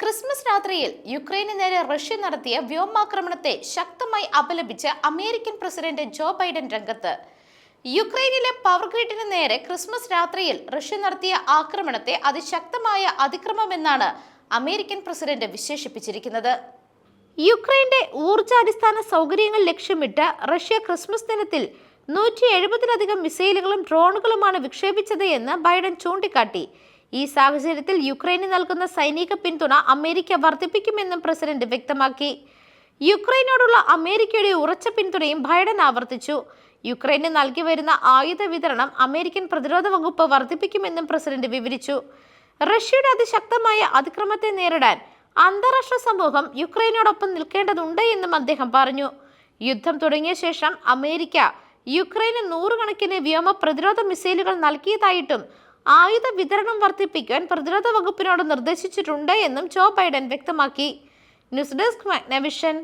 Christmas രാത്രിയിൽ യുക്രൈന് നേരെ Russia നടത്തിയ വ്യോമാക്രമണത്തെ ശക്തമായി അപലപിച്ച് അമേരിക്കൻ പ്രസിഡന്റ് ജോ ബൈഡൻ രംഗത്ത്. യുക്രൈനിലെ പവർ ഗ്രിഡിന് നേരെ ക്രിസ്മസ് രാത്രിയിൽ റഷ്യ നടത്തിയ ആക്രമണത്തെ അതിശക്തമായ അതിക്രമമെന്നാണ് അമേരിക്കൻ പ്രസിഡന്റ് വിശേഷിപ്പിച്ചിരിക്കുന്നത്. യുക്രൈന്റെ ഊർജാടിസ്ഥാന സൗകര്യങ്ങൾ ലക്ഷ്യമിട്ട് റഷ്യ ക്രിസ്മസ് ദിനത്തിൽ നൂറ്റി എഴുപതിലധികം മിസൈലുകളും ഡ്രോണുകളുമാണ് വിക്ഷേപിച്ചത് എന്ന് ബൈഡൻ ചൂണ്ടിക്കാട്ടി. ഈ സാഹചര്യത്തിൽ യുക്രൈന് നൽകുന്ന സൈനിക പിന്തുണ അമേരിക്ക വർദ്ധിപ്പിക്കുമെന്നും പ്രസിഡന്റ് വ്യക്തമാക്കി. യുക്രൈനോടുള്ള അമേരിക്കയുടെ ഉറച്ച പിന്തുണയും ബൈഡൻ ആവർത്തിച്ചു. യുക്രൈന് നൽകി വരുന്ന ആയുധ വിതരണം അമേരിക്കൻ പ്രതിരോധ വകുപ്പ് വർദ്ധിപ്പിക്കുമെന്നും പ്രസിഡന്റ് വിവരിച്ചു. റഷ്യയുടെ അതിശക്തമായ അതിക്രമത്തെ നേരിടാൻ അന്താരാഷ്ട്ര സമൂഹം യുക്രൈനോടൊപ്പം നിൽക്കേണ്ടതുണ്ട് എന്നും അദ്ദേഹം പറഞ്ഞു. യുദ്ധം തുടങ്ങിയ ശേഷം അമേരിക്ക യുക്രൈന് നൂറുകണക്കിന് വ്യോമ പ്രതിരോധ മിസൈലുകൾ നൽകിയതായിട്ടും ആയുധ വിതരണം വർദ്ധിപ്പിക്കാൻ പ്രതിരോധ വകുപ്പിനോട് നിർദ്ദേശിച്ചിട്ടുണ്ട് എന്നും ജോ ബൈഡൻ വ്യക്തമാക്കി. News desk Magnavision.